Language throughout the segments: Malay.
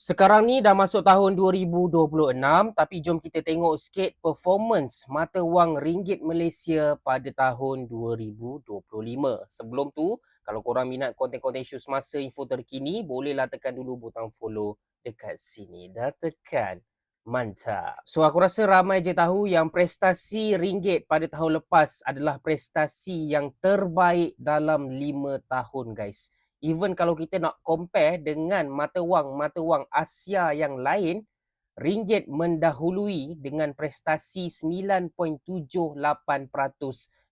Sekarang ni dah masuk tahun 2026 tapi jom kita tengok sikit performance mata wang ringgit Malaysia pada tahun 2025. Sebelum tu, kalau korang minat konten-konten isu semasa info terkini, bolehlah tekan dulu butang follow dekat sini. Dah tekan. Mantap. So aku rasa ramai je tahu yang prestasi ringgit pada tahun lepas adalah prestasi yang terbaik dalam 5 tahun guys even kalau kita nak compare dengan mata wang-mata wang Asia yang lain, ringgit mendahului dengan prestasi 9.78%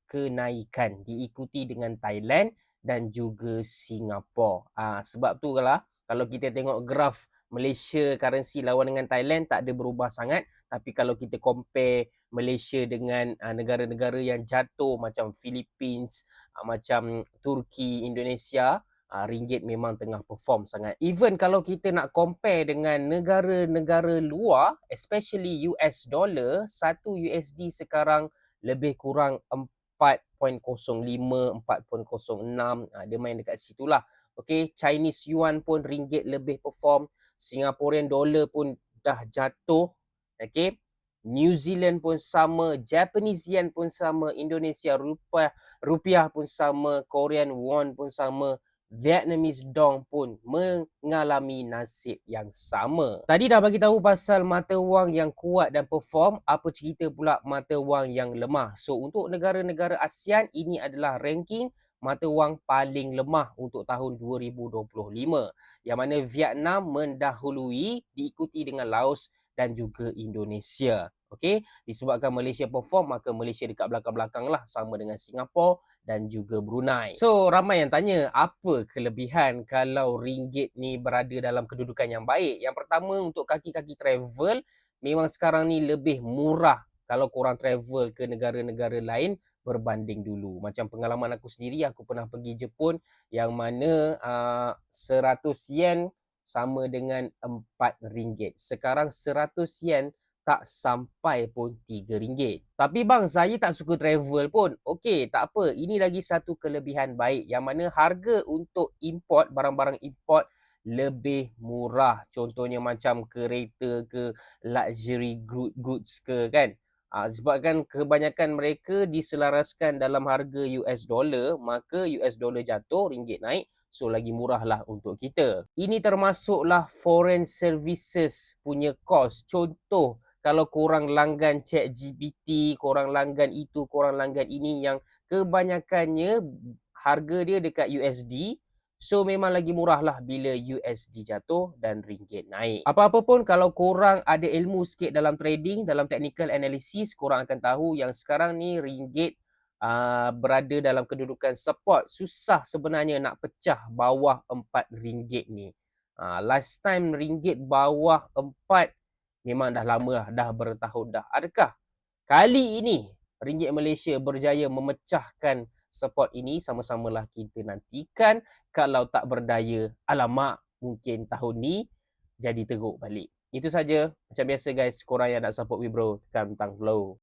kenaikan diikuti dengan Thailand dan juga Singapura. Ah ha, sebab tu lah kalau kita tengok graf Malaysia currency lawan dengan Thailand tak ada berubah sangat tapi kalau kita compare Malaysia dengan uh, negara-negara yang jatuh macam Philippines, uh, macam Turki, Indonesia, uh, ringgit memang tengah perform sangat. Even kalau kita nak compare dengan negara-negara luar, especially US dollar, satu USD sekarang lebih kurang 4.05, 4.06. Uh, dia main dekat situ lah. Okay, Chinese yuan pun ringgit lebih perform. Singaporean dollar pun dah jatuh. Okay, New Zealand pun sama, Japanese yen pun sama, Indonesia rupiah, rupiah pun sama, Korean won pun sama, Vietnamese dong pun mengalami nasib yang sama. Tadi dah bagi tahu pasal mata wang yang kuat dan perform, apa cerita pula mata wang yang lemah. So untuk negara-negara ASEAN ini adalah ranking mata wang paling lemah untuk tahun 2025. Yang mana Vietnam mendahului diikuti dengan Laos dan juga Indonesia. Okey, disebabkan Malaysia perform maka Malaysia dekat belakang-belakang lah sama dengan Singapura dan juga Brunei. So ramai yang tanya apa kelebihan kalau ringgit ni berada dalam kedudukan yang baik. Yang pertama untuk kaki-kaki travel memang sekarang ni lebih murah kalau korang travel ke negara-negara lain berbanding dulu. Macam pengalaman aku sendiri aku pernah pergi Jepun yang mana uh, 100 yen sama dengan 4 ringgit. Sekarang 100 yen tak sampai pun RM3. Tapi bang, saya tak suka travel pun. Okey, tak apa. Ini lagi satu kelebihan baik yang mana harga untuk import, barang-barang import lebih murah. Contohnya macam kereta ke, luxury goods ke kan. Ha, sebabkan kebanyakan mereka diselaraskan dalam harga US dollar, maka US dollar jatuh, ringgit naik. So lagi murah lah untuk kita. Ini termasuklah foreign services punya cost. Contoh, kalau korang langgan chat GPT, korang langgan itu, korang langgan ini yang kebanyakannya harga dia dekat USD. So memang lagi murah lah bila USD jatuh dan ringgit naik. Apa-apa pun kalau korang ada ilmu sikit dalam trading, dalam technical analysis, korang akan tahu yang sekarang ni ringgit uh, berada dalam kedudukan support. Susah sebenarnya nak pecah bawah 4 ringgit ni. Uh, last time ringgit bawah 4 memang dah lama lah, dah bertahun dah. Adakah kali ini ringgit Malaysia berjaya memecahkan support ini? Sama-samalah kita nantikan. Kalau tak berdaya, alamak mungkin tahun ni jadi teruk balik. Itu saja. Macam biasa guys, korang yang nak support Wibro, tekan butang follow.